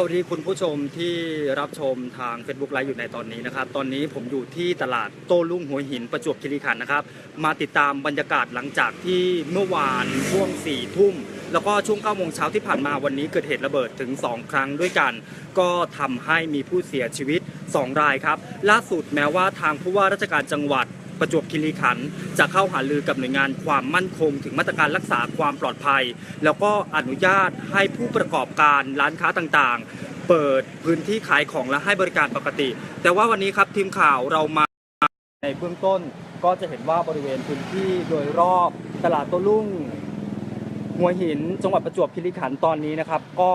สวัสดีคุณผู้ชมที่รับชมทาง Facebook ไลฟ์อยู่ในตอนนี้นะครับ ตอนนี้ผมอยู่ที่ตลาดโต้รุ่งหัวหินประจวบคีรีขันธ์นะครับ มาติดตามบรรยากาศหลังจากที่เมื่อวานช่วง4ี่ทุ่ม แล้วก็ช่วง9ก้าโมงเช้าที่ผ่านมาวันนี้เกิดเหตุระเบิดถึง 2 ครั้งด้วยกัน ก็ทำให้มีผู้เสียชีวิต 2 รายครับ ล่าสุดแม้ว่าทางผู้ว่าราชการจังหวัด ประจวบคีรีขันธ์จะเข้าหารือกับหน่วยงานความมั่นคง ถึงมาตรการรักษาความปลอดภัย แล้วก็อนุญาตให้ผู้ประกอบการร้านค้าต่างๆ เปิดพื้นที่ขายของและให้บริการปกติ แต่ว่าวันนี้ครับทีมข่าวเรามาในเบื้องต้นก็จะเห็นว่าบริเวณพื้นที่โดยรอบตลาดโต้รุ่งหัวหินจังหวัดประจวบคีรีขันธ์ตอนนี้นะครับ ก็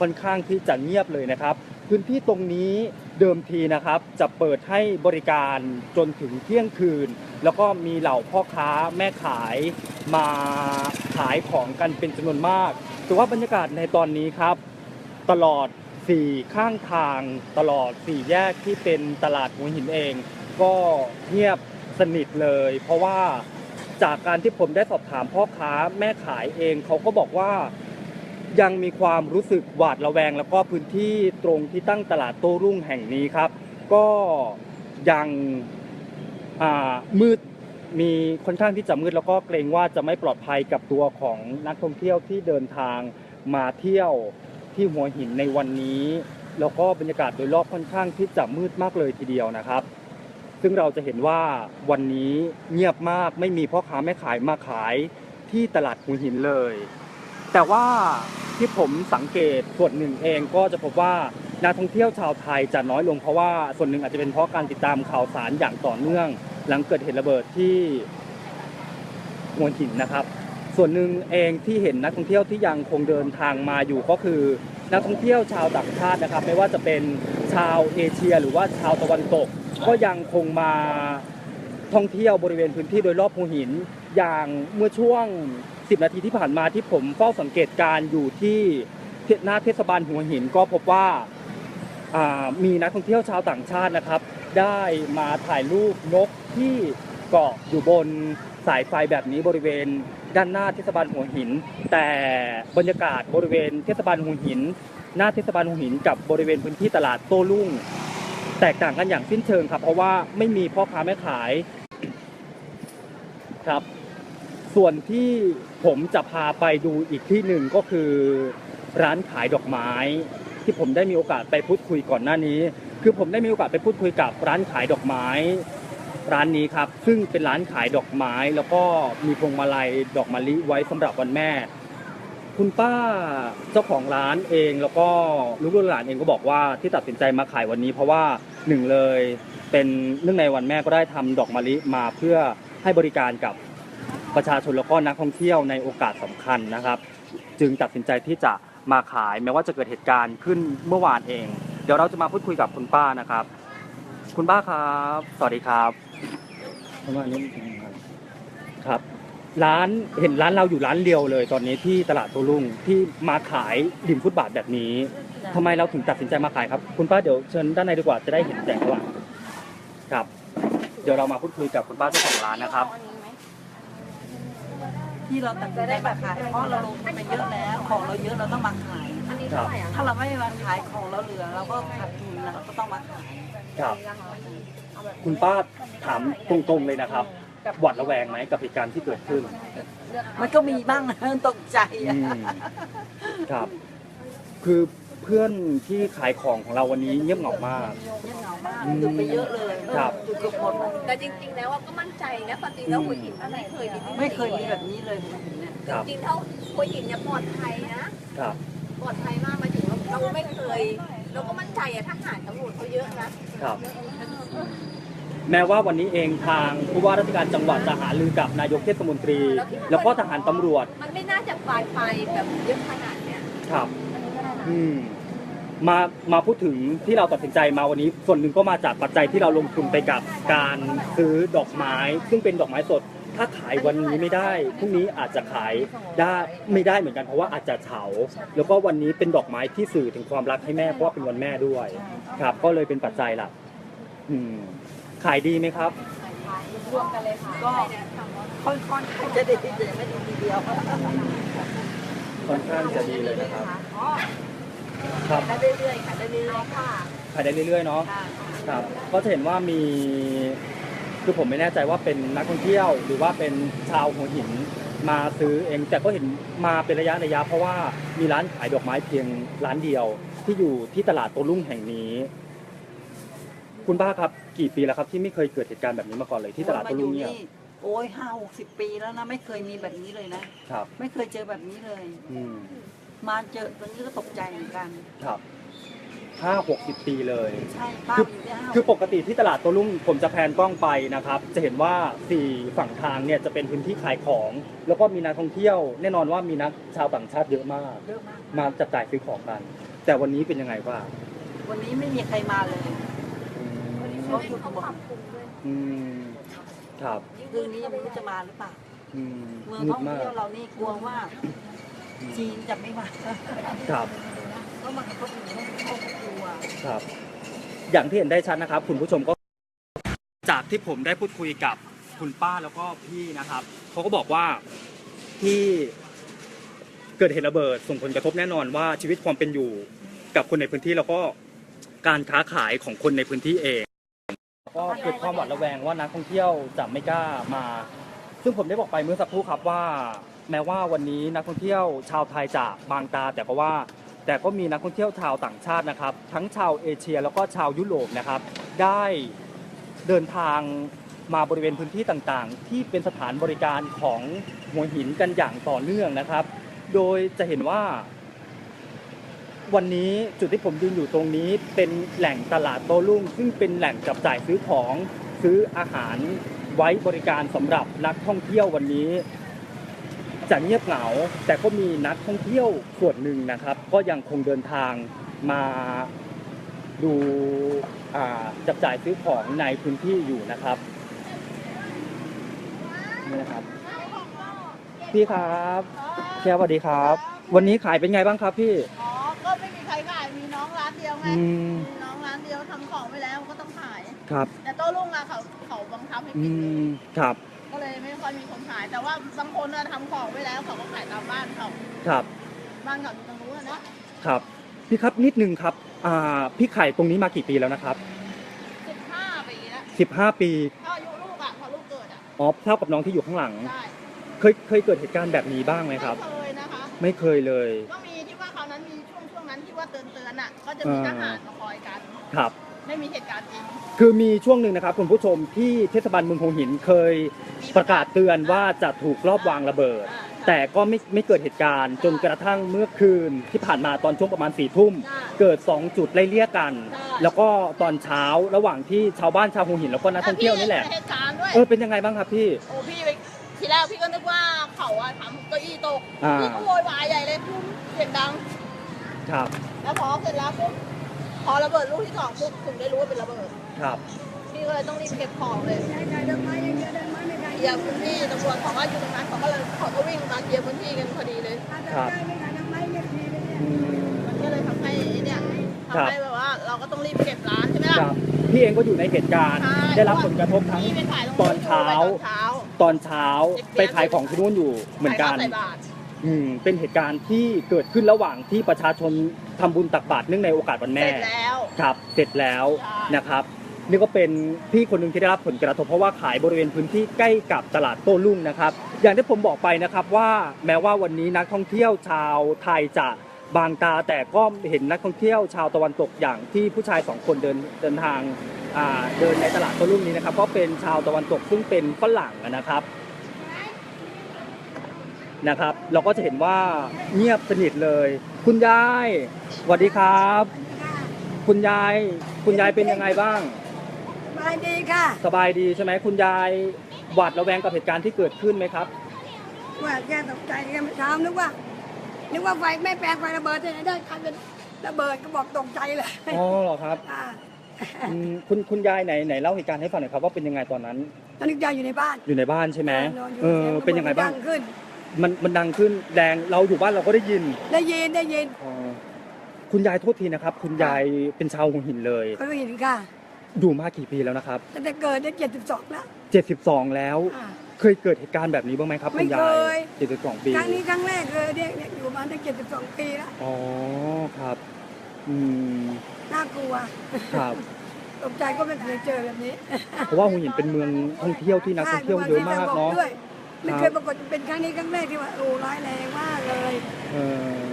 ค่อนข้างที่จะเงียบเลยนะครับ พื้นที่ตรงนี้ เดิมทีนะครับจะเปิดให้บริการจนถึงเที่ยงคืน แล้วก็มีเหล่าพ่อค้าแม่ขายมาขายของกันเป็นจำนวนมาก แต่ว่าบรรยากาศในตอนนี้ครับ ตลอดสี่ข้างทางตลอดสี่แยกที่เป็นตลาดหัวหินเอง ก็เงียบสนิทเลย เพราะว่าจากการที่ผมได้สอบถามพ่อค้าแม่ขายเองเขาก็บอกว่า ยังมีความรู้สึกหวาดระแวง แล้วก็พื้นที่ตรงที่ตั้งตลาดโต้รุ่งแห่งนี้ครับ ก็ยังมืดมีค่อนข้างที่จะมืดแล้วก็เกรงว่าจะไม่ปลอดภัยกับตัวของนักท่องเที่ยวที่เดินทางมาเที่ยวที่หัวหินในวันนี้ แล้วก็บรรยากาศโดยรอบค่อนข้างที่จะมืดมากเลยทีเดียวนะครับ ซึ่งเราจะเห็นว่าวันนี้เงียบมากไม่มีพ่อค้าแม่ขายมาขายที่ตลาดหัวหินเลย แต่ว่าที่ผมสังเกตส่วนหนึ่งเองก็จะพบว่านักท่องเที่ยวชาวไทยจะน้อยลงเพราะว่าส่วนหนึ่งอาจจะเป็นเพราะการติดตามข่าวสารอย่างต่อเนื่อง หลังเกิดเหตุระเบิดที่หัวหินนะครับ ส่วนหนึ่งเองที่เห็นนักท่องเที่ยวที่ยังคงเดินทางมาอยู่ก็คือ นักท่องเที่ยวชาวต่างชาตินะครับ ไม่ว่าจะเป็นชาวเอเชีย หรือว่าชาวตะวันตก ก็ยังคงมาท่องเที่ยวบริเวณพื้นที่โดยรอบหัวหิน อย่างเมื่อช่วง 10 นาทีที่ผ่านมาที่ผมเฝ้าสังเกตการอยู่ที่หน้าเทศบาลหัวหินก็พบว่าอ่ามีนักท่องเที่ยวชาวต่างชาตินะครับ ได้มาถ่ายรูปนกที่เกาะอยู่บนสายไฟแบบนี้บริเวณด้านหน้าเทศบาลหัวหิน แต่บรรยากาศบริเวณเทศบาลหัวหิน หน้าเทศบาลหัวหินกับบริเวณพื้นที่ตลาดโต้รุ่ง แตกต่างกันอย่างสิ้นเชิงครับ เพราะว่าไม่มีพ่อค้าแม่ขายครับ ส่วนที่ผมจะพาไปดูอีกที่หนึ่งก็คือร้านขายดอกไม้ ที่ผมได้มีโอกาสไปพูดคุยก่อนหน้านี้ คือผมได้มีโอกาสไปพูดคุยกับร้านขายดอกไม้ ร้านนี้ครับ ซึ่งเป็นร้านขายดอกไม้ แล้วก็มีพวงมาลัยดอกมะลิไว้สำหรับวันแม่ คุณป้าเจ้าของร้านเองแล้วก็ลูกหลานเองก็บอกว่าที่ตัดสินใจมาขายวันนี้ เพราะว่าหนึ่งเลยเป็นเนื่องในวันแม่ก็ได้ทำดอกมะลิมาเพื่อให้บริการกับ ประชาชนแล้วก็นักท่องเที่ยวในโอกาสสำคัญนะครับ จึงตัดสินใจที่จะมาขายแม้ว่าจะเกิดเหตุการณ์ขึ้นเมื่อวานเอง เดี๋ยวเราจะมาพูดคุยกับคุณป้านะครับ คุณป้าครับ สวัสดีครับประมาณนี้ครับครับร้านเห็นร้านเราอยู่ร้านเดียวเลย ตอนนี้ที่ตลาดโตรุ่งที่มาขายริมฟุตบาทแบบนี้ทำไมเราถึงตัดสินใจมาขายครับ คุณป้าเดี๋ยวเชิญด้านในดีกว่าจะได้เห็นแสงสว่างครับ เดี๋ยวเรามาพูดคุยกับคุณป้าเจ้าของร้านนะครับ ที่เราตัดสินใจมาขายเพราะเราลงทุนไปเยอะแล้วของเราเยอะเราต้องมาขาย อันนี้เท่าไหร่อะถ้าเราไม่มาขายของเราเหลือ เราก็ขาดทุนเราก็ต้องมาขาย ครับ คุณป้าถามตรงๆเลยนะครับ หวัดระแวงไหมกับเหตุการณ์ที่เกิดขึ้น มันก็มีบ้างนะตกใจอือะ มครับ คือเพื่อนที่ขายของของเราวันนี้เงียบเหงามาก เงียบเหงามากหยุดไปเยอะเลยครับ หยุดเกือบหมดเลยแต่จริง ๆ แล้วอะก็มั่นใจนะความจริงแล้วหัวหินมันไม่เคยมีที่ไม่เคยมีแบบนี้เลยหัวหินเนี่ยครับจริงๆเท่าหัวหินเนี่ยปลอดภัยนะครับ ปลอดภัยมากหมายถึงว่าเราไม่เคย เราก็มั่นใจอะทหารตำรวจเขาเยอะนะครับ แม้ว่าวันนี้เองทางผู้ว่าราชการจังหวัดจะหารือกับนายกเทศมนตรี แล้วก็ทหารตำรวจมันไม่น่าจะปลายไปแบบเยอะขนาดเนี้ยครับ อืม มามาพูดถึงที่เราตัดสินใจมาวันนี้ ส่วนหนึ่งก็มาจากปัจจัยที่เราลงทุนไปกับการซื้อดอกไม้ ซึ่งเป็นดอกไม้สด ถ้าขายวันนี้ไม่ได้พรุ่งนี้อาจจะขายได้ไม่ได้เหมือนกันเพราะว่าอาจจะเฉาแล้วก็วันนี้เป็นดอกไม้ที่สื่อถึงความรักให้แม่เพราะว่าเป็นวันแม่ด้วย ครับ ก็เลยเป็นปัจจัยหลักอืมขายดีไหมครับรวมกันเลยค่ะก็ค่อนๆจะได้ดีแต่ไม่ดีทีเดียวค่อนข้างจะดีเลยนะครับอ๋อ ครับได้เรื่อยๆค่ะได้เรื่อยๆค่ะขายได้เรื่อยๆเนาะค่ะครับก็จะเห็นว่ามี คือผมไม่แน่ใจว่าเป็นนักท่องเที่ยว หรือว่าเป็นชาวหัวหินมาซื้อเองแต่ก็เห็นมาเป็นระยะระยะเพราะว่ามีร้านขายดอกไม้เพียงร้านเดียว ที่อยู่ที่ตลาดโตรุ่งแห่งนี้ คุณป้าครับกี่ปีแล้วครับ ที่ไม่เคยเกิดเหตุการณ์แบบนี้มาก่อนเลยที่ตลาดโตรุ่งเนี่ยโอ้ยห้าหกสิบปีแล้วนะไม่เคยมีแบบนี้เลยนะครับ ไม่เคยเจอแบบนี้เลย อืม มาเจอตอนนี้ก็ตกใจเหมือนกัน ครับห้าหกสิบปีเลย ใช่ป้าคืออยู่ที่ห้าคือปกติที่ตลาดโตัวรุ่งผมจะแพนกล้องไปนะครับ จะเห็นว่าสี่ฝั่งทางเนี่ยจะเป็นพื้นที่ขายของ แล้วก็มีนักท่องเที่ยว แน่นอนว่ามีนักชาวต่างชาติเยอะมาก เยอะมาก มาจับจ่ายซื้อของกัน แต่วันนี้เป็นยังไงบ้างวันนี้ไม่มีใครมาเลยอืมเขาหยุดหมดอืมครับคืนนี้ยังไม่รู้จะมาหรือเปล่า อืมเมืองมืท่ดองมาก เที่ยวเรานี่กลัวว่า จีนจะไม่มาครับก็มาเขาถึงเขากลัวครับ อย่างที่เห็นได้ชัดนะครับ คุณผู้ชมก็ จากที่ผมได้พูดคุยกับคุณป้าแล้วก็พี่นะครับเขาก็บอกว่าที่เกิดเหตุระเบิดส่งผลกระทบแน่นอนว่าชีวิตความเป็นอยู่กับคนในพื้นที่แล้วก็การค้าขายของคนในพื้นที่เอง ก็เกิดความหวาดระแวงว่านักท่องเที่ยวจะไม่กล้ามา ซึ่งผมได้บอกไปเมื่อสักครู่ครับว่า แม้ว่าวันนี้นักท่องเที่ยวชาวไทยจะบางตา แต่ก็ว่าแต่ก็มีนักท่องเที่ยวชาวต่างชาตินะครับ ทั้งชาวเอเชียแล้วก็ชาวยุโรปนะครับ ได้เดินทางมาบริเวณพื้นที่ต่างๆ ที่เป็นสถานบริการของหัวหินกันอย่างต่อเนื่องนะครับ โดยจะเห็นว่า วันนี้จุดที่ผมยืนอยู่ตรงนี้เป็นแหล่งตลาดโตรุ่ง ซึ่งเป็นแหล่งจับจ่ายซื้อของซื้ออาหารไว้บริการสำหรับนักท่องเที่ยววันนี้ จะเงียบเหงา แต่ก็มีนักท่องเที่ยวส่วนหนึ่งนะครับ ก็ยังคงเดินทางมาดูอ่าจับจ่ายซื้อของในพื้นที่อยู่นะครับนี่นะครับพี่ครับเชียร์สวัสดีครับ วันนี้ขายเป็นไงบ้างครับพี่อ๋อก็ไม่มีใครขายมีน้องร้านเดียวไงอืมมีน้องร้านเดียวทำของไปแล้วก็ต้องขาย ครับแต่โต้รุ่งอะเขาเขาบังคับให้อืปิดเลยมครับก็เลยไม่ค่ อยมีคนขาย แต่ว่าบางคนอะทำของไปแล้วเขาก็ขายตามบ้านเขาครับ บ้านเขาอยู่ตรงนู้นอะเนาะครับ พี่ครับนิดนึงครับอ่าพี่ไข่ตรงนี้มากี่ปีแล้วนะครับสิบห้าปีแล้ว15 ปีก็อายุลูกอะพอลูกเกิดอะอ๋อเท่ากับน้องที่อยู่ข้างหลังใช่เคยเคยเกิดเหตุการณ์แบบนี้บ้างไหมครับไม่เคยนะคะ ไม่เคยเลยก็มีที่ว่าคราวนั้นมีช่วงช่วงนั้นที่ว่าเตือนเตือนๆอะก็จะมีอ่าทหารมาคอยกัน ครับ ไม่มีเหตุการณ์จริง คือมีช่วงหนึ่งนะครับคุณผู้ชมที่เทศบาลเมืองหัวหินเคยประกาศเตือนว่าจะถูกรอบวางระเบิดอ่าใช่แต่ก็ไม่ไม่เกิดเหตุการณ์ จนกระทั่งเมื่อคืนที่ผ่านมาตอนช่วงประมาณสี่ทุ่มใช่เกิด 2 จุดไล่เลี่ยกันใช่แล้วก็ตอนเช้าระหว่างที่ชาวบ้านชาวหัวหินแล้วก็นักท่องเที่ยวนี่แหละพี่อยู่ในเหตุการณ์ด้วยเออเป็นยังไงบ้างครับพี่ โอ้พี่ไปทีแรกพี่ก็นึกว่าเขาอะทำเก้าอี้ตกอ่า พี่ก็โวยวายใหญ่เลยเสียงดัง ครับ แล้วพอเสร็จแล้วปุ๊บ พอระเบิดลูกที่สองปุ๊บถึงได้รู้ว่าเป็นระเบิด ครับ พี่ก็เลยต้องรีบเก็บของเลยเคลียร์พื้นที่ตำรวจเขาก็อยู่ตรงนั้นเขาก็เลยเขาก็วิ่งมาเคลียร์พื้นที่กันพอดีเลย ครับอืมมันก็เลยทำให้ไอ้เนี่ยครับทำให้แบบว่า เราก็ต้องรีบเก็บร้านใช่ไหมล่ะครับ พี่เองก็อยู่ในเหตุการณ์ ใช่ ได้รับผลกระทบทั้งพี่ไปขายตรงตอนเช้ายู่ไปตอนเช้าตอนเช้าไปขายของที่นู่นอยู่เหมือนกันขายข้าวใส่บาตร อืมเป็นเหตุการณ์ที่เกิดขึ้นระหว่างที่ประชาชนทำบุญตักบาตรเนื่องในโอกาสวันเสแม่ ร็จแล้ว ครับ เสร็จแล้วใช่ นะครับ นี่ก็เป็นพี่คนหนึ่งที่ได้รับผลกระทบเพราะว่าขายบริเวณพื้นที่ใกล้กับตลาดโต้รุ่งนะครับ อย่างที่ผมบอกไปนะครับว่าแม้ว่าวันนี้นักท่องเที่ยวชาวไทยจะบางตาแต่ก็เห็นนักท่องเที่ยวชาวตะวันตกอย่างที่ผู้ชายสองคนเดินเดินทางอ่าเดินในตลาดโต้รุ่งนี้นะครับก็เป็นชาวตะวันตกซึ่งเป็นฝรั่งนะครับ นะครับ เราก็จะเห็นว่าเงียบสนิทเลย คุณยายสวัสดีครับ คุณยาย คุณยายเป็นยังไงบ้าง สบายดีค่ะสบายดีใช่ไหมคุณยายหวาดระแวงกับเหตุการณ์ที่เกิดขึ้นไหมครับ ว่าแกตกใจแกเมื่อเช้านึกว่า นึกว่าไฟไม่แปลงไฟระเบิดที่ไหนได้ใครเป็นระเบิดก็บอกตกใจเลยอ๋อเหรอครับอ่าอืมคุณคุณยายไหนไหนเล่าเหตุการณ์ให้ฟังหน่อยครับว่าเป็นยังไงตอนนั้น ตอนนี้ยายอยู่ในบ้าน อยู่ในบ้านใช่ไหมนอนอยู่เออสีเป็นยังไงบ้าง ดัขึ้น มันมันดังขึ้นแดงเราอยู่บ้านเราก็ได้ยินได้ยินได้ยินอ๋อคุณยายโทษทีนะครับ คุณยายเป็นชาวหัวหินเลย เขาได้ยินค่ะอยู่มากี่ปีแล้วนะครับตั้งแต่เกิดได้เจ็ดสิบสองแล้ว 72 แล้วอ่าเคยเกิดเหตุการณ์แบบนี้บ้างไหมครับไม่คุณยาเคย ย 72 ปีครั้งนี้ครั้งแรกเลยเนี่ยเนี่ยอยู่มาตั้งเจ็ดสิบสองปีแล้วอ๋อครับอืมน่ากลัวครับ ตกใจก็ไม่เคยเจอแบบนี้เพราะว่าหัวหินเป็นเมืองท่องเที่ยวที่นักท่องเที่ยวเยอะมากเนาะด้วย ไม่เคยปรากฏเป็นครั้งนี้ครั้งแรกที่ว่าโอ้ร้ายแรงมากเลยเออ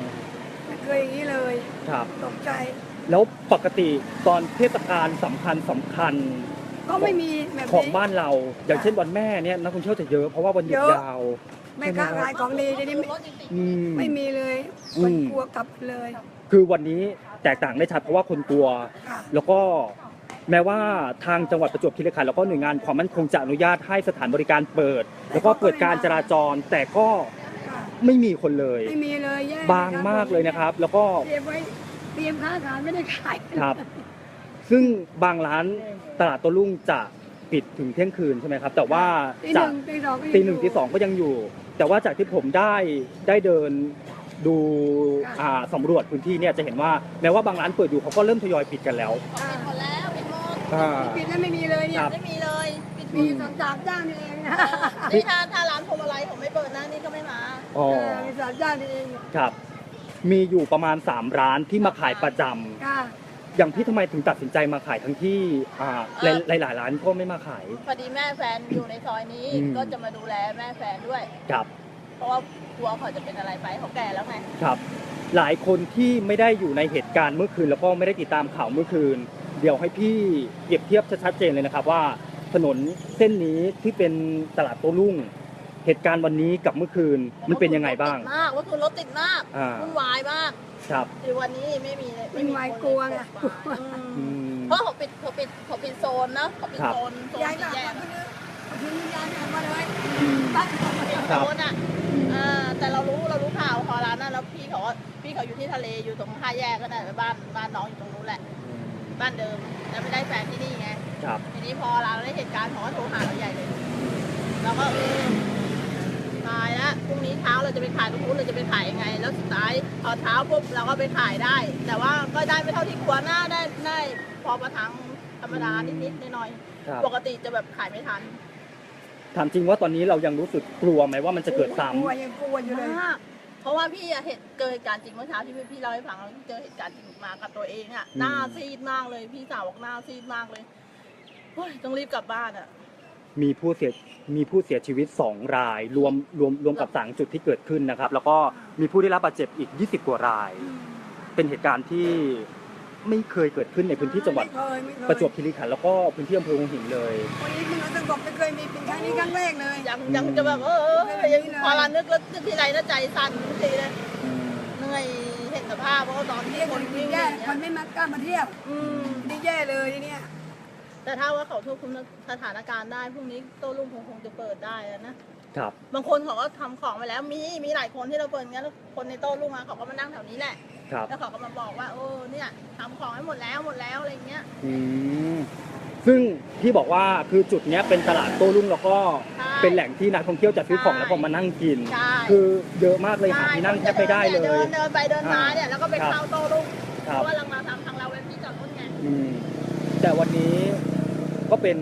ไม่เคยอย่างนี้เลยครับ ตกใจ แล้วปกติตอนเทศกาลสำคัญสำคัญก็ไม่มีแบบของนี้ บ้านเรา อย่างเช่นวันแม่เนี่ยนักท่องเที่ยวจะเยอะเพราะว่าวันหยุดเยอะ ยาว ไม่ค้าขายของดีทีนี้ไม่อืม ไม่มีเลยอืมคนกลัวกลับเลยคือวันนี้แตกต่างได้ชัดเพราะว่าคนกลัว ค่ะแล้วก็ แม้ว่าทางจังหวัดประจวบคีรีขันธ์แล้วก็หน่วยงานความมั่นคงจะอนุญาตให้สถานบริการเปิด แล้วก็เปิดการจราจรแต่ก็ค่ะไม่มีคนเลย ไม่มีเลยแย่บางมากเลยนะครับ แล้วก็เตรียมไว้เตรียมค้าขายไม่ได้ขายครับ ซึ่งบางร้านตลาดโตัวรุ่งจะปิดถึงเที่ยงคืนใช่ไหมครับ แต่ว่าตีหจากนึ่งตีสองก็ยังตีหนึ่งอยู่ตีสองก็ยังอยู่ แต่ว่าจากที่ผมได้ได้เดินดูค่ะอ่าสำรวจพื้นที่เนี่ยจะเห็นว่าแม้ว่าบางร้านเปิดอยู่เขาก็เริ่มทยอยปิดกันแล้ว อ่า หมดแล้วปิดหมดอ่าปิดแล้วไม่มีเลยเนี่คยรับไม่มีเลยปิดหมมีดสองสามเจ้านี่เองนะนี่ถ้าถ้าร้านพวงมาลัยผมไม่เปิดนะนี่ก็ไม่มา อ๋อเออมีสามเจ้านี่เองครับ มีอยู่ประมาณ 3 ร้านที่มาขายประจำค่ะอย่างพี่ทำไมถึงตัดสินใจมาขายทั้งที่อ่าหลายหลายๆร้านก็ไม่มาขาย พอดีแม่แฟนอยู่ในซอยนี้อืม ก็จะมาดูแลแม่แฟนด้วย ครับ เพราะว่ากลัวเขาจะเป็นอะไรไปเขาแก่แล้วไงครับหลายคนที่ไม่ได้อยู่ในเหตุการณ์เมื่อคืน แล้วก็ไม่ได้ติดตามข่าวเมื่อคืน เดี๋ยวให้พี่เปรียบเทียบชัดๆเจนเลยนะครับว่าถนนเส้นนี้ที่เป็นตลาดโต้รุ่ง เหตุการณ์วันนี้กับเมื่อคืนมันเป็นยังไงบ้างรถติดมากว่าคือรถติดมากอ่า วุ่นวายมากครับที่วันนี้ไม่มีเลยวุ่นวายกลัวไง อือืม ม เพราะเขาปิดเขาปิดเขาปิดโซนนะเขาปิดครับ โซนโซนย้ายกสี่ลับแยมากก็คือทิ้งยายกลับมาเลยอืมบ้านเขาปิดครับโซนอะอ่าแต่เรารู้เรารู้ข่าวพอร้านนั้นแล้วพี่เขาว่าพี่เขาอยู่ที่ทะเลอยู่ตรงห้าแยกก็ได้บ้านบ้านน้องอยู่ตรงนู้นแหละ บ้านเดิม แล้วไม่ได้แฟนที่นี่ไงครับ ทีนี้พอเราได้เหตุการณ์เขาก็โทรหาเราใหญ่เลยเราก็เออตายแล้วพรุ่งนี้เช้าเราจะไปขายตรงนู้นเราจะไปขายยังไง แล้วสุดท้ายพอเช้าปุ๊บเราก็ไปขายได้ แต่ว่าก็ได้ไม่เท่าที่ควรนะได้ได้พอประทังธรรมดานิดๆหน่อยครับ ๆปกติจะแบบขายไม่ทัน ถามจริงว่าตอนนี้เรายังรู้สึกกลัวไหมว่ามันจะเกิดซ้กลัวยังกลัวอยู่เลย มาก เพราะว่าพี่อะเหตุเกิดเหตุการณ์จริงเมื่อเช้าที่พี่พี่เล่าให้ฟังเราเจอเหตุการณ์จริงมากับตัวเองอะหน้าซีดมากเลย พี่สาวบอกหน้าซีดมากเลยเฮ้ยต้องรีบกลับบ้านอะำมีผู้เสียมีผู้เสียชีวิต 2 ราย รวมรวมรวมกับสางจุดที่เกิดขึ้นนะครับ แล้วก็มีผู้ได้รับบาดเจ็บอีก 20 กว่าราย เป็นเหตุการณ์ที่ ไม่เคยเกิดขึ้นในพื้นที่จังหวัด ไม่เคยไม่เคยประจวบคีรีขันธ์แล้วก็พื้นที่อำเภอหัวหินเลย วันนี้มันสงบไม่เคยมีเป็นครั้งนี้ครั้งแรกเลย ยังยังจะแบบเออเออเออยังพอเรานึกแล้วนึกทีไรนะใจสั่นทุกทีเลยเหนื่อยเห็นสภาพเพราะว่าตอนที่เรียกคคนนวิ่งแย่อย่างคนเงี้ยไม่มากล้ามาเที่ยวอืมนี่แย่เลยทีเนี่ยแต่ถ้าว่าเขาควบคุมสถานการณ์ได้พรุ่งนี้โต้รุ่งคงคงจะเปิดได้แล้วนะครับ บางคนเขาก็ทำของไปแล้วมีมีหลายคนที่เราเปิดงั้นแล้วคนในโต้รุ่งมาเขาก็มานั่งแถวนี้แหละ ครับแล้วเขาก็มาบอกว่าโอ้เนี่ยทำของให้หมดแล้วหมดแล้วอะไรเงี้ยอืมซึ่งที่บอกว่าคือจุดเนี้ยเป็นตลาดโต้รุ่งแล้วก็ใช่ เป็นแหล่งที่นักท่องเที่ยวจะซื้อของใช่แล้วก็มานั่งกิน ใช่ คือเยอะมากเลยหาที่นั่งแทบไม่ได้เลเดิย นเดินไปเดินมาเนี่ยแล้วก็ไปครับเข้าโต้รุ่งคเพรับราะว่าเรามาทำทางเราเป็นที่จอดรถไง อืมแต่วันนี้ก็เป็น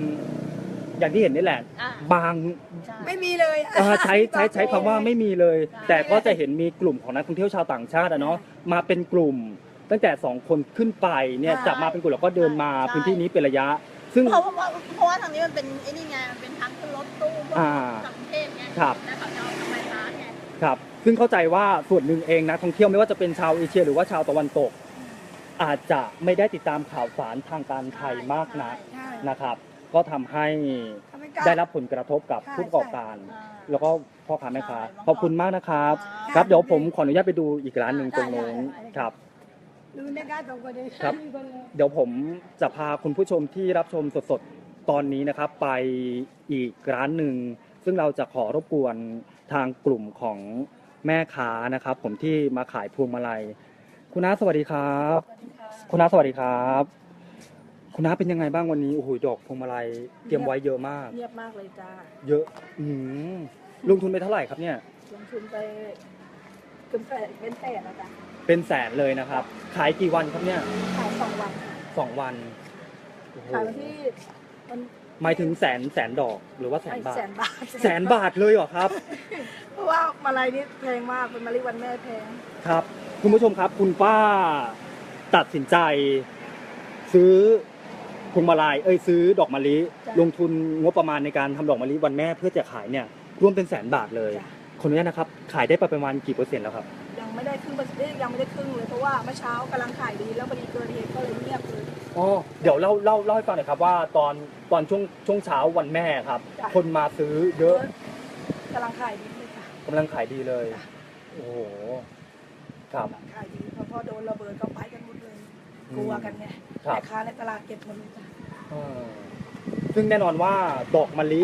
อย่างที่เห็นนี่แหละอ่า บางใช่ไม่มีเลยเอ่อใช้ใช้ใช้คำว่าไม่มีเลย แต่ก็จะเห็นมีกลุ่มของนักท่องเที่ยวชาวต่างชาติอะเนาะมาเป็นกลุ่ม ตั้งแต่สองคนขึ้นไปเนี่ยจะมาเป็นกลุ่มแล้วก็เดินมาพื้นที่นี้เป็นระยะ ซึ่ง เพราะว่าเพราะว่าทางนี้มันเป็นไอ้นี่ไงมันเป็นทางขึ้นรถตู้พวกอ่าต่างประเทศไงครับ แล้วเขาจะเอาทำไมร้านไงครับซึ่งเข้าใจว่าส่วนหนึ่งเองนักท่องเที่ยวไม่ว่าจะเป็นชาวเอเชียหรือว่าชาวตะวันตก อาจจะไม่ได้ติดตามข่าวสารทางการไทยมากนัก ใช่ นะครับก็ทำให้เขา ไม่กล้าได้รับผลกระทบกับใช่ผู้ประกอบการอ่าแล้วก็พ่อค้าแม่ค้าใช่ขอบคุณมากนะครับครับ ครับเดี๋ยวผมขออนุญาตไปดูอีกร้านหนึ่งตรงโน้นครับดูแม่ค้าสองคนเลยครับมีคนเลยเดี๋ยวผมจะพาคุณผู้ชมที่รับชมสดๆตอนนี้นะครับ ไปอีกร้านหนึ่งซึ่งเราจะขอรบกวนทางกลุ่มของแม่ค้านะครับ ผมที่มาขายพวงมาลัย คุณน้าสวัสดีครับ คุณน้าสวัสดีครับ คุณน้าเป็นยังไงบ้างวันนี้โอ้โหดอกพวงมาลัยเตรียมไว้เยอะมาก เงียบมากเลยจ้าเยอะอืมลงทุนไปเท่าไหร่ครับเนี่ย ลงทุนไปเป็นแสนเป็นแสนนะจ๊ะเป็นแสนเลยนะครับ ขายกี่วันครับเนี่ยขายสองวันค่ะสองวันโอ้โหขายวันที่วันหมายถึงแสนแสนดอกหรือว่าแสนไอ้บาทแสนบาทแสนบาทเลยเหรอครับ เพราะว่ามาลัยนี่แพงมากเป็นมะลิวันแม่แพงครับ คุณผู้ชมครับคุณป้าตัดสินใจซื้อ พวงมาลัยเอ้ยซื้อดอกมะลิจ้ะลงทุนงบประมาณในการทำดอกมะลิวันแม่เพื่อจะขายเนี่ยร่วมเป็นแสนบาทเลยจ้ะคนนี้นะครับขายได้ไปประมาณกี่เปอร์เซ็นต์แล้วครับยังไม่ได้ครึ่งเปอร์เซ็นต์ยังไม่ได้ครึ่งเลยเพราะว่าเมื่อเช้ากำลังขายดีแล้วพอดีเกิดเหตุก็เลยเงียบเลยอ๋อเดี๋ยวเล่าเล่าเล่าให้ฟังหน่อยครับว่าตอนตอนช่วงช่วงเช้าวันแม่ครับจ้ะคนมาซื้อเยอะกำลังขายดีเลยค่ะกำลังขายดีเลยจ้ะโอ้โหครับกำลังขายดีเพราะพอโดนระเบิดก็ไป กันหมดเลยกลัวกันไงครับ แม่ค้าในตลาดเก็บหมดเลยจ้ะอ่าซึ่งแน่นอนว่าดอกมะลิ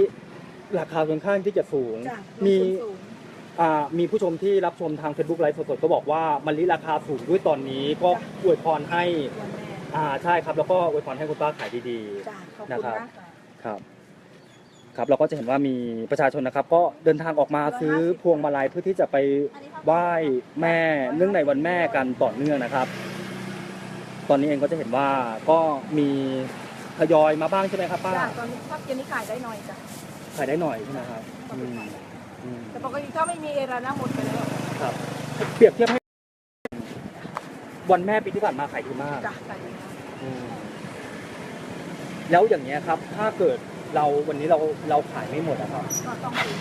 ราคาค่อนข้างที่จะสูง จ้ะมีลงทุนสูงอ่ามีผู้ชมที่รับชมทาง Facebook ไลฟ์สดๆก็บอกว่ามะลิราคาสูงด้วยตอนนี้ก็จ้ะอวยพรให้วันแม่อ่าใช่ครับ แล้วก็อวยพรให้คุณป้าขายดี จ้ะขอบนะคุณครับนะๆครับ ครับเราก็จะเห็นว่ามีประชาชนนะครับ ก็เดินทางออกมาซื้อพวงมาลัยเพื่อที่จะไปไหว้แม่เนื่องในวันแม่กันต่อเนื่องนะครับ ตอนนี้เองก็จะเห็นว่าก็มีทยอยมาบ้างใช่ไหมครับป้าจ้ะตอนนี้พักเย็นนี้ขายได้หน่อยจ้ะขายได้หน่อยใช่ไหมครับอืมอืมแต่ปกติถ้าไม่มีเอรานะหมดไปแล้วครับ เปรียบเทียบให้ วันแม่ปีที่ผ่านมาขายดีมาก จ้ะขายดีมากอืมแล้วอย่างเงี้ยครับ ถ้าเกิดเราวันนี้เราเราขายไม่หมดอะครับ ก็ต้องทิ้ง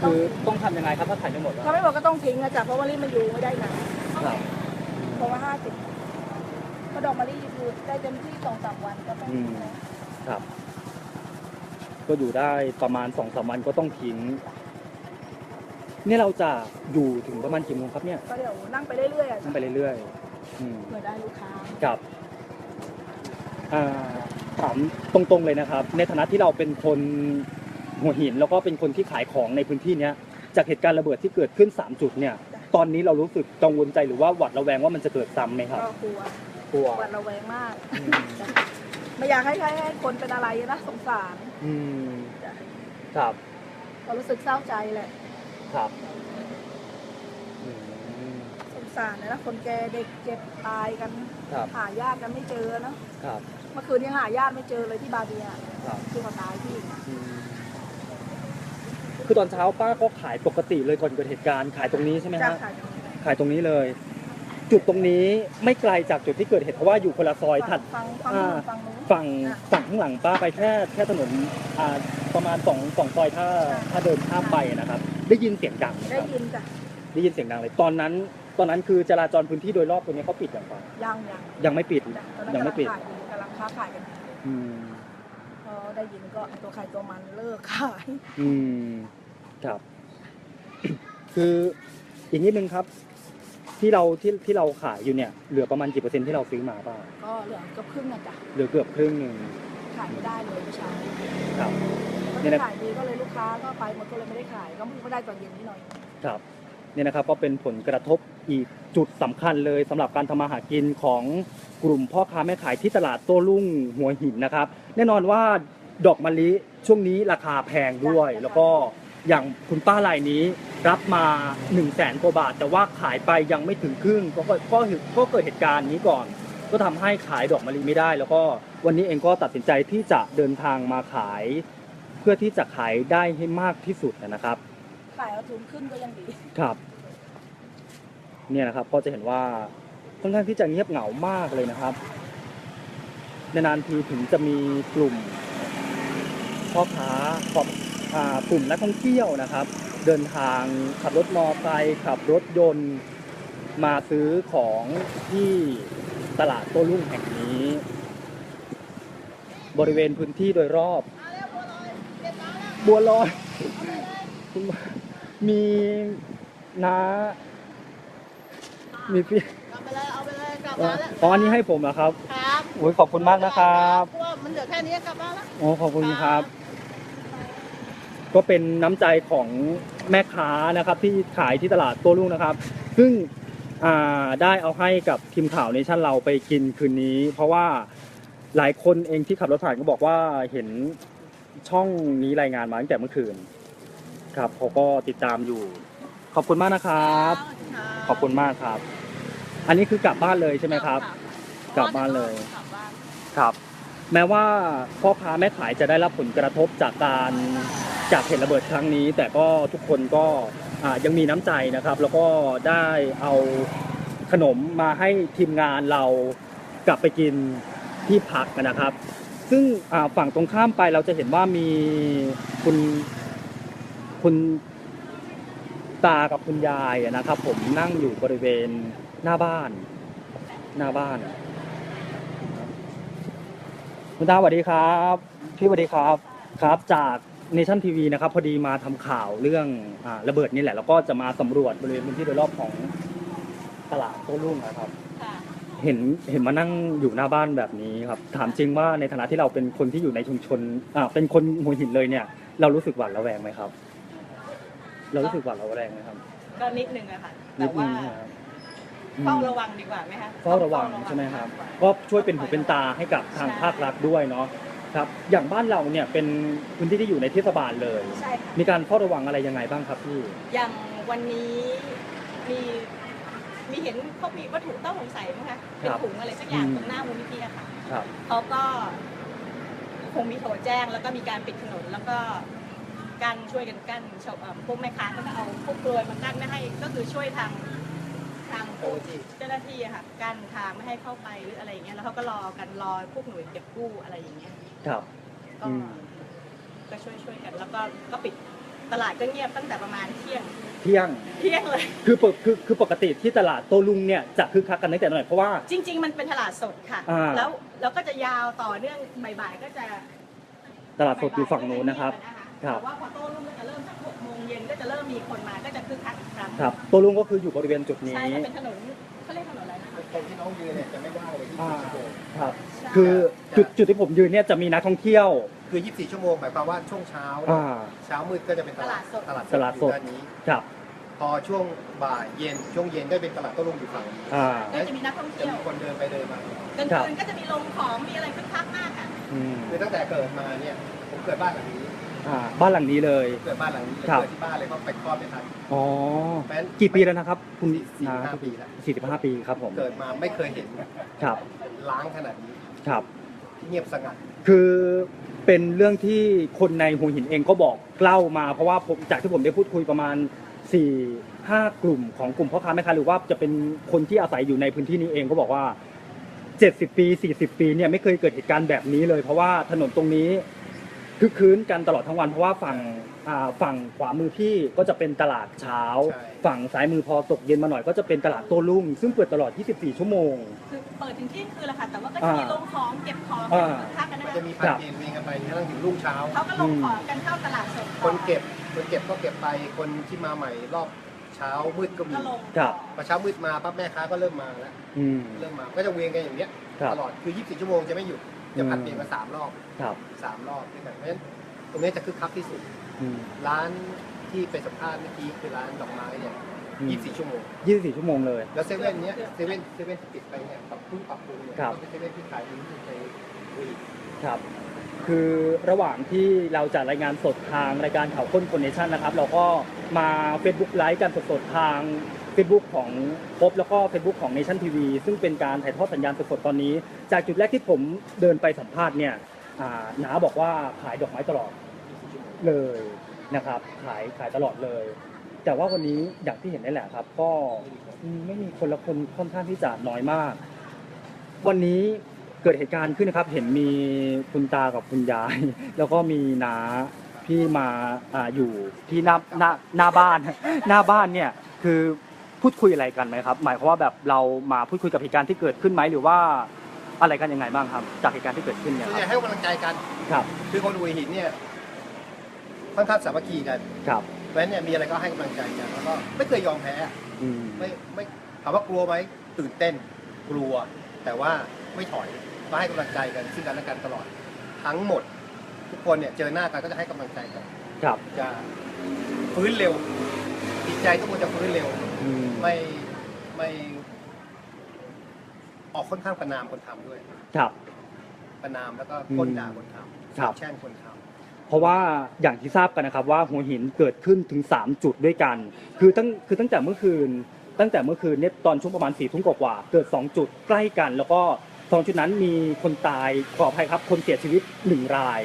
คือต้องทำยังไงครับถ้าขายไม่หมดอะถ้าไม่หมดก็ต้องทิ้งนะจ๊ะเพราะว่ารีบมันอยู่ไม่ได้นานครับเพราะว่าห้าสิบ กระดอกมะลิอยู่ได้เต็มที่สองสามวันก็ต้องอืม ครับ ก็อยู่ได้ประมาณสองสามวันก็ต้องทิ้ง เนี่ยเราจะอยู่ถึงประมาณกี่โมงครับเนี่ยก็เดี๋ยวนั่งไปเรื่อยๆอะนั่งไปเรื่อยๆอืม เผื่อได้ลูกค้า กับอ่าถามตรงๆเลยนะครับ ในฐานะที่เราเป็นคนหัวหินแล้วก็เป็นคนที่ขายของในพื้นที่เนี้ยจากเหตุการณ์ระเบิดที่เกิดขึ้น 3 จุดเนี่ย ตอนนี้เรารู้สึกกังวลใจหรือว่าหวาดระแวงว่ามันจะเกิดซ้ำไหมครับ ก็กลัว กลัว หวาดระแวงมาก อืมจ้ะไม่อยากให้ให้ให้คนเป็นอะไรนะสงสารอืม จ้ะครับ ก็รู้สึกเศร้าใจแหละ ครับอืมสงสารนะนะคนแก่เด็กเจ็บตายกัน ครับ หาญาติกันไม่เจอเนอะครับ เมื่อคืนยังหาญาติไม่เจอเลยที่บาเบียครับที่เขาตายที่อืมคือตอนเช้าป้าก็ขายปกติเลยก่อนเกิดเหตุการณ์ ขายตรงนี้ใช่ไหมจ้ะฮะ ค่ะขายตรงนี้เลย จุดตรงนี้ไม่ไกลจากจุดที่เกิดเหตุเพราะว่าอยู่คนละซอยถัดฟังฟังอ่าฟังนู้น ฝั่งฝั่งข้างหลังป้าไปแค่แค่ถนนอ่าประมาณสองสองซอยถ้าถ้าเดินข้ามไปนะครับ ได้ยินเสียงดังนะได้ครับยินจ้ะได้ยินเสียงดังเลยตอนนั้น ตอนนั้นคือจราจรพื้นที่โดยรอบตรงนี้เขาปิดอย่างไรยังยังยังไม่ปิด จ้ะตอนนั้นยังไม่ปิด กำลังขายอยู่กำลังค้าขายกันอยู่อืมพอได้ยินก็ตัวใครตัวมันเลิกขายอืมครับ คืออีกนิดนึงครับ ที่เราที่ที่เราขายอยู่เนี่ยเหลือประมาณกี่เปอร์เซ็นต์ที่เราซื้อมาบ้างก็เหลือเก็ครึ่งนะจ๊ะเหลือเกือบครึ่งหนึ่งขายไม่ได้เลยเมื่อเช้าครับก็นี่จะนะขายดีก็เลยลูกค้าก็ไปหมดก็เลยไม่ได้ขายก็เพิ่งได้ตอนเย็นนิดหน่อยครับเนี่ยนะครับก็เป็นผลกระทบอีกจุดสำคัญเลยสำหรับการทำมาหากินของกลุ่มพ่อค้าแม่ขายที่ตลาดโต้รุ่งหัวหินนะครับ แน่นอนว่าดอกมะลิช่วงนี้ราคาแพงด้วยแล้วก็ อย่างคุณป้ารายนี้รับมา1นึ่งแสนกว่าบาท แต่ว่าขายไปยังไม่ถึงครึ่งก็ก็ก็ก็เกิดเหตุการณ์นี้ก่อน ก็ทำให้ขายดอกมะลิไม่ได้ แล้วก็วันนี้เองก็ตัดสินใจที่จะเดินทางมาขาย เพื่อที่จะขายได้ให้มากที่สุดนะครับ ขายเอาทุนขึ้นก็ยังดีครับ เนี่ยนะครับก็จะเห็นว่าค่อนข้างที่จะเงียบเหงามากเลยนะครับนานๆทีถึงจะมีกลุ่มพ่อค้าของอ่า กลุ่มนักท่องเที่ยวนะครับ เดินทางขับรถมอเตอร์ไซค์ขับรถยนต์มาซื้อของที่ตลาดโต้รุ่งแห่งนี้ บริเวณพื้นที่โดยรอบบัวลอยคุณมีน้ามีพี่กลับไปเลยเอาไปเลยกลับอ๋อมาแล้วอ๋ออันนี้ให้ผมเหรอครับครับโอ้ยขอบคุณมากนะครับเพราะว่ามันเหลือแค่นี้กลับมาแล้วโอ้ขอบคุณครับ ก็เป็นน้ำใจของแม่ค้านะครับที่ขายที่ตลาดโต้รุ่งนะครับ ซึ่งอ่าได้เอาให้กับทีมข่าวในชั่นเราไปกินคืนนี้ เพราะว่าหลายคนเองที่ขับรถผ่านก็บอกว่าเห็นช่องนี้รายงานมาตั้งแต่เมื่อคืน ครับเขาก็ติดตามอยู่ ขอบคุณมากนะครับ ขอบคุณมากครับ อันนี้คือกลับบ้านเลยใช่ไหมครับ กลับบ้านเลยกลับบ้านครับ แม้ว่าพ่อค้าแม่ขายจะได้รับผลกระทบจากการ จากเหตุระเบิดครั้งนี้ แต่ก็ทุกคนก็ยังมีน้ำใจนะครับ แล้วก็ได้เอาขนมมาให้ทีมงานเรากลับไปกินที่พักนะครับ ซึ่งฝั่งตรงข้ามไปเราจะเห็นว่ามีคุณคุณตากับคุณยายนะครับ ผมนั่งอยู่บริเวณหน้าบ้าน หน้าบ้าน คุณตาสวัสดีครับ พี่สวัสดีครับครับจาก เนชั่นทีวีนะครับพอดีมาทำข่าวเรื่องอาระเบิดนี่แหละ แล้วก็จะมาสำรวจบริเวณพื้นที่โดยรอบของตลาดโต้รุ่งนะครับค่ะเห็นเห็นมานั่งอยู่หน้าบ้านแบบนี้ครับถามจริงว่าในฐานะที่เราเป็นคนที่อยู่ในชุมชนอ่าเป็นคนหัวหินเลยเนี่ย เรารู้สึกหวาดระแวงไหมครับ เรารู้สึกหวาดระแวงไหมครับ ก็นิดนึงอะค่ะนิแต่ดนึว่างนะครับอืมเฝ้าระวังดีกว่าไหมคะเฝ้าระวังใช่ไหมครับเฝ้าะวังก็ช่วยเป็นหูเป็นตาให้กับทางใช่ภาครัฐด้วยเนาะ ครับ อย่างบ้านเราเนี่ยเป็นพื้นที่ที่อยู่ในเทศบาลเลย ใช่ค่ะมีการเฝ้าระวังอะไรยังไงบ้างครับพี่ อย่างวันนี้มีมีเห็นเขามีวัตถุต้องสงสัยไหมคะเป็นครับถุงอะไรสักอย่างอืม ตรงหน้ามูลนิธิอะค่ะครับ เขาก็คงมีโทรแจ้งแล้วก็มีการปิดถนนแล้วก็กั้นช่วยกันกั้นชาวเอ่อพวกแม่ค้าก็จะเอาพวกกลวยมากั้นไม่ให้ก็คือช่วยทางทางผู้เจ้าหน้าที่อะค่ะกั้นทางไม่ให้เข้าไปหรืออะไรอย่างเงี้ยแล้วเขาก็รอกันรอพวกหน่วยเก็บกู้อะไรอย่างเงี้ย ครับก็อืม ก็ช่วยช่วยกัน แล้วก็ก็ปิดตลาดก็เงียบตั้งแต่ประมาณเที่ยงเที่ยง เที่ยงเลย คือปกคือคือปกติที่ตลาดโต้ลุงเนี่ยจะคึกคักกันตั้งแต่หน่อยเพราะว่า จริง ๆ มันเป็นตลาดสดค่ะ อ่า แล้วแล้วก็จะยาวต่อเนื่องบ่ายๆก็จะตลาดสดอยู่ฝั่งนู้นนะครับ ครับแต่ว่าพอโต้รุ่งก็จะเริ่มสักหกโมงเย็นก็จะเริ่มมีคนมาก็จะคึกคักอีกครั้งครับโต้ลุงก็คืออยู่บริเวณจุดนี้ ใช่ค่ะเป็นถนน ตรงที่น้องยืนเนี่ยจะไม่ว่างเลยอ่า24ชั่วโมงครับใช่คือจุดจุดที่ผมยืนเนี่ยจะมีนักท่องเที่ยว คือ 24 ชั่วโมงหมายความว่าช่วงเช้าอ่า เช้ามืดก็จะเป็นตลาดตลาดตลาดสด อยู่ด้านนี้ ครับ พอช่วงบ่ายเย็นช่วงเย็นก็เป็นตลาดโต้รุ่งอยู่ฝั่งนี้อ่า ก็จะมีนักท่องจะเที่ยวมีคนเดินไปเดินมากลางครับคืนก็จะมีลงของมีอะไรคึกคักมากค่ะ อืม คือตั้งแต่เกิดมาเนี่ยผมเกิดบ้านหลังนี้ อ่าบ้านหลังนี้เลย เกิดบ้านหลังนี้เลยครับ เกิดที่บ้านเลยเพราะไปคลอดไม่ทันอ๋อเพราะฉะนั้นกี่ปีแล้วนะครับ คุณสี่นาห้าปีแล้วสี่สิบห้าปีครับผมเกิดมาไม่เคยเห็นครับล้างขนาดนี้ครับ เงียบสงัด คือเป็นเรื่องที่คนในหัวหินเองก็บอกเล่ามา เพราะว่าผมจากที่ผมได้พูดคุยประมาณ4ี่ห้ากลุ่มของกลุ่มพ่อค้าแม่ค้าหรือว่าจะเป็นคนที่อาศัยอยู่ในพื้นที่นี้เองก็บอกว่า 70 ปี 40 ปีเนี่ยไม่เคยเกิดเหตุการณ์แบบนี้เลย เพราะว่าถนนตรงนี้ คึกคืนกันตลอดทั้งวันเพราะว่าฝั่งอ่าฝั่งขวามือพี่ก็จะเป็นตลาดเช้า ใช่ ฝั่งซ้ายมือพอตกเย็นมาหน่อยก็จะเป็นตลาดโต้รุ่ง ซึ่งเปิดตลอด 24 ชั่วโมง คือเปิดถึงเที่ยงคืนแหละค่ะ แต่ว่าก็จะมีอ่าลงของเก็บของอ่า คึกคักกันนะมันคะจะมีพันเย็นเวียนกันไปเนี่ยตั้งถึงรุ่งเช้า เขาก็ลงของกันเข้าตลาดสดคนเก็บคนเก็บก็เก็บไปคนที่มาใหม่รอบเช้ามืดก็มีก็ลงครับ พอเช้ามืดมาปั๊บแม่ค้าก็เริ่มมาแล้ว อืม เริ่มมาก็จะเวียนกันอย่างเนี้ยครับ ตลอดคือ 24 ชั่วโมงจะไม่หยุดจะผัดเปลี่ยนกันสามรอบ ครับ สามรอบด้วยกันเพราะฉะนั้นตรงนี้จะคึกคักที่สุด อืม ร้านที่ไปสัมภาษณ์เมื่อกี้คือร้านดอกไม้เนี่ยอืม 24 ชั่วโมง24ชั่วโมงเลย แล้วเซเว่นเนี้ยเซเว่นเซเว่นที่ปิดไปเนี่ยปรับปรุงปรับปรุงเนี่ยครับก็เป็นเซเว่นที่ขายดีที่สุดในบุรีครับ คือระหว่างที่เราจัดรายงานสดทางรายการข่าวค้นคนเนชั่นนะครับ เราก็มา Facebook ไลฟ์กันสดๆทาง Facebook ของพบแล้วก็ Facebook ของ Nation TV ซึ่งเป็นการถ่ายทอดสัญญาณสดๆตอนนี้ จากจุดแรกที่ผมเดินไปสัมภาษณ์เนี่ยอ่า น้าบอกว่าขายดอกไม้ตลอดเลยนะครับ ขายขายตลอดเลย แต่ว่าวันนี้อย่างที่เห็นนี่แหละครับ ก็ไม่มีคนละคนค่อนข้างที่จะน้อยมาก วันนี้เกิดเหตุการณ์ขึ้นนะครับ เห็นมีคุณตากับคุณยาย แล้วก็มีน้าที่มาอ่าอยู่ที่หน้าหน้าหน้าบ้าน หน้าบ้านเนี่ยคือพูดคุยอะไรกันไหมครับ หมายความว่าแบบเรามาพูดคุยกับเหตุการณ์ที่เกิดขึ้นไหมหรือว่า อะไรกันยังไงบ้างครับ จากเหตุการณ์ที่เกิดขึ้นเนี่ยส่วนคใหรับญ่ให้กำลังใจกัน ครับคือคนอุยหินเนี่ยค่อนข้างสามัคคีกันครับเพราะฉะนั้นเนี่ยมีอะไรก็ให้กำลังใจกันแล้วก็ไม่เคยยอมแพ้อืมไม่ไม่ถามว่ากลัวไหมตื่นเต้นกลัว แต่ว่าไม่ถอยก็ให้กำลังใจกันซึ่งกันและกันตลอด ทั้งหมด ทุกคนเนี่ยเจอหน้ากันก็จะให้กำลังใจกัน ครับจะฟื้นเร็วจิตใจทุกคนจะฟื้นเร็ว อืมไม่ไม่ ออกค่อนข้างประนามคนทำด้วยครับ ประนามแล้วก็ก้นด่าคนทครับำแช่งคนทเพราะว่าอย่างที่ทราบกันนะครับว่าหัวหินเกิดขึ้นถึง 3 จุดด้วยกัน คือตั้งคือตั้งแต่เมื่อคืน ตั้งแต่เมื่อคืนเนี่ยตอนช่วงประมาณสี่ทุ่มกว่าๆเกิด 2 จุดใกล้กัน แล้วก็สองจุดนั้นมีคนตายขออภัยครับ คนเสียชีวิตหนึ่งรายจ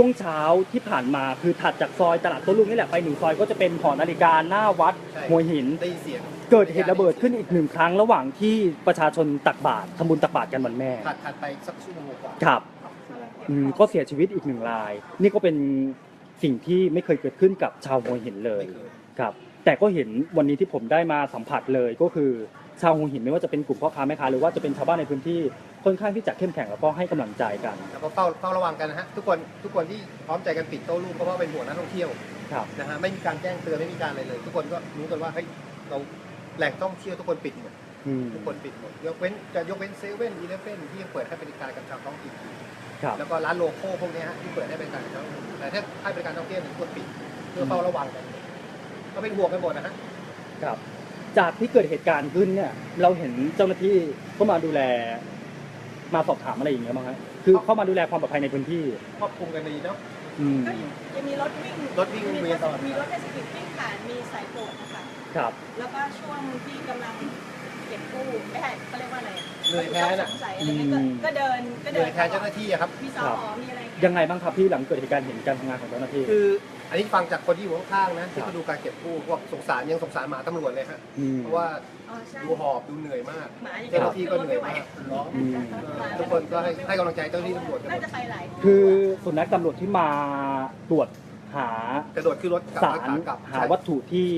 ช่วงเช้าที่ผ่านมาคือถัดจากซอยตลาดโต้รุ่งนี่แหละไปหนึ่งซอยก็จะเป็นหอนาฬิกาหน้าวัดใช่หัวหิน ได้ยินเสียงเกิดเหตุระเบิดขึ้นอีกหนึ่งครั้งระหว่างที่ประชาชนตักบาตรทำบุญตักบาตรกันวันแม่ ถัดถัดไปสักชั่วโมงกว่า ครับอืมก็เสียชีวิตอีกหนึ่งราย นี่ก็เป็นสิ่งที่ไม่เคยเกิดขึ้นกับชาวหัวหินเลยไม่เคย ครับ แต่ก็เห็นวันนี้ที่ผมได้มาสัมผัสเลยก็คือ ชาวหัวหินไม่ว่าจะเป็นกลุ่มพ่อค้าแม่ค้าหรือว่าจะเป็นชาวบ้านในพื้นที่ค่อนข้างที่จะเข้มแข็งแล้วก็ให้กำลังใจกันแล้วก็เฝ้าเฝ้าระวังกันนะฮะทุกคนทุกคนที่พร้อมใจกันปิดโต๊ะรูปเพราะว่าเป็นห่วงนักท่องเที่ยวครับ นะฮะไม่มีการแจ้งเตือนไม่มีการอะไรเลย ทุกคนก็รู้กันว่าเฮ้ยเราแหล่งท่องเที่ยวทุกคนปิดหมดอืมทุกคนปิดหมดยกเว้นจะยกเว้นเซเว่นอีเลฟเว่นที่ยังเปิดให้บริการกับชาวท้องถิ่นครับ แล้วก็ร้านโลโก้พวกเนี้ยฮะที่เปิดให้บริการกับชาวท้องถิ่นแต่ถ้าให้บริการท่องเที่ยวเนี่ยทุกคนปิดเพื่อเฝ้าระวังกัน ก็เป็นห่วงกันหมดนะฮะครับ จากที่เกิดเหตุการณ์ขึ้นเนี่ย เราเห็นเจ้าหน้าที่เข้ามาดูแล มาสอบถามอะไรอย่างเงี้ยบ้างฮะคือเข้ามาดูแลความปลอดภัยในพื้นที่ครอบคลุมกันดีเนาะ อืมก็จะมีรถวิ่งรถวิ่งเวียนตลอดมีรถเทศกิจวิ่งผ่านมีสายตรวจนะคะ ครับ แล้วก็ช่วงที่กำลัง เก็บกู้ไม่ใช่เขาเรียกว่าอะไรเหนื่อยแทนสอะงสัยอะไรเงี้ยก็ก็เดินก็เหเดินื่อยแทนเจ้าหน้าที่อะครับ มีสอหอมีอะไรยังไงบ้างครับพี่หลังเกิดเหตุการณ์เห็นการทำงานของเจ้าหน้าที่ คืออันนี้ฟังจากคนที่อยู่ข้างๆนะที่ครับเขาดูการเก็บกู้พวกสงสารยังสงสารหมาตำรวจเลยฮะมเพราะว่าอ๋อใช่ดูหอบดูเหนื่อยมากหมายังเจ้าหน้าที่ก็เหนื่อยมากร้องอืมเออทุกคนก็ให้ให้กำลังใจเจ้าหน้าที่ตำรวจกันหมน่าดจะไปหลายคือสุนัขตำรวจที่มาตรวจหากระโดดขึ้นรถกลับสารขากลับหาวัตถุที่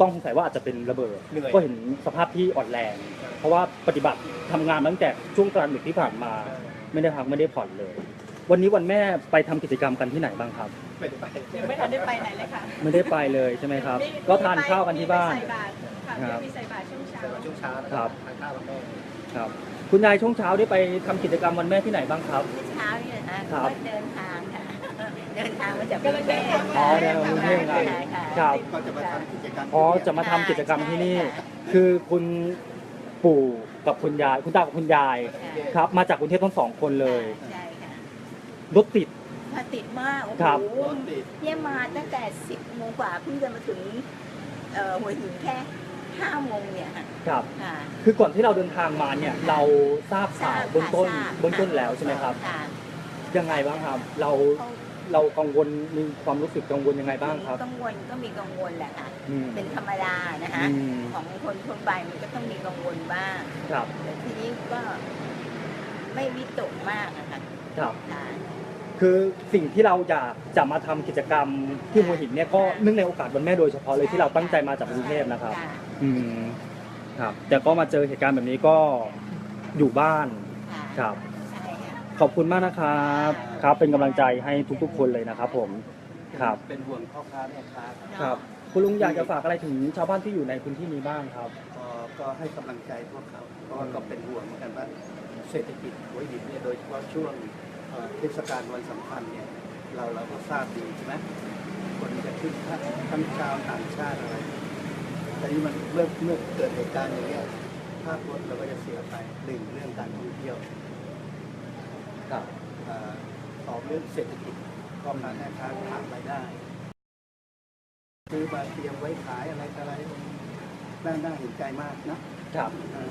ต้องสงสัยว่าอาจจะเป็นระเบิด เหนื่อย ก็เห็นสภาพที่อ่อนแรง เพราะว่าปฏิบัติทำงานมาตั้งแต่ช่วงกลางดึกที่ผ่านมา ไม่ได้พักไม่ได้ผ่อนเลย วันนี้วันแม่ไปทำกิจกรรมกันที่ไหนบ้างครับ ไม่ได้ไปยังไม่ทันได้ไปไหนเลยค่ะไม่ได้ไปเลยใช่ไหมครับมีก็ทานข้าวกันที่บ้าน มีไปใส่บาตรค่ะครับ มีใส่บาตรช่วงเช้าแต่ว่าช่วงเช้านะคครัรับบทานข้าวกับแม่ครับ คุณยายช่วงเช้าได้ไปทำกิจกรรมวันแม่ที่ไหนบ้างครับ เช้านี่นะครัก็บเดินทางค่ะ เดินทางมาจากกำลังเดินทางมาอ๋อเดินทางมาเที่ยวงานค่ะครับ ก็จะมาทำกิจกรรมอ๋อจะมาทำกิจกรรมที่นี่ คือคุณปู่กับคุณยายคุณตากับคุณยายครับ มาจากกรุงเทพทั้งสองคนเลยใช่ค่ะรถติด มาติดมากโอ้ครับ โหเนี่ยมาตั้งแต่สิบโมงกว่าเพิ่งจะมาถึงเอ่อหัวหินแค่ห้าโมงเนี่ยค่ะครับ ค่ะ คือก่อนที่เราเดินทางมาเนี่ย เราทราบข่าวเบื้องต้นทราบเบื้องต้นแล้วใช่ไหมครับ ค่ะยังไงบ้างครับ เราเขา เรากังวลมีความรู้สึกกังวลยังไงบ้างครับ กังวลก็มีกังวลแหละค่ะอืม เป็นธรรมดานะคะอืม ของคนทั่วไปมันก็ต้องมีกังวลบ้างครับแต่ทีนี้ก็ไม่วิตกมากอะค่ะครับ ค่ะ คือสิ่งที่เราอยากจะมาทำกิจกรรมที่หัวหินเนี่ยก็เนื่องในโอกาสวันแม่โดยเฉพาะเลยที่เราตั้งใจมาจากกรุงเทพนะครับค่ะอืมครับ แต่ก็มาเจอเหตุการณ์แบบนี้ก็อยู่บ้านค่ะครับ ใช่ค่ะ ขอบคุณมากนะครับ ค รับ เป็นกำลังใจให้ทุกๆ คนเลยนะครับ ผมครับ เป็นห่วงพ่อค้าแม่ค้าครับครับ คุณลุงอยากจะฝากอะไรถึงชาวบ้านที่อยู่ในพื้นที่นี้บ้างครับ ก็ก็ให้กำลังใจพวกเขาเพราะว่าก็เป็นห่วงเหมือนกันว่าเศรษฐกิจหัวหินเนี่ยโดยเฉพาะช่วงเอ่อเทศกาลวันสำคัญเนี่ยเราเราก็ทราบดีใช่ไหมคนจะขึ้นทั้งทั้งชาวต่างชาติอะไรแต่นี้มันเมื่อเมื่อเกิดเหตุการณ์อย่างเงี้ยภาพรวมเราก็จะเสียไปหนึ่งเรื่องการท่องเที่ยว กับเอ่อ สองเรื่องเศรษฐกิจพ่อค้าแม่ค้าขาดรายได้ซื้อมาเตรียมไว้ขายอะไรต่ออะไรน่าน่าเห็นใจมากนะครับเออ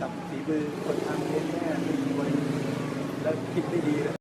กับฝีมือคนทำเลี้ยงแม่ไม่มีคนแล้วคิดไม่ดีเลย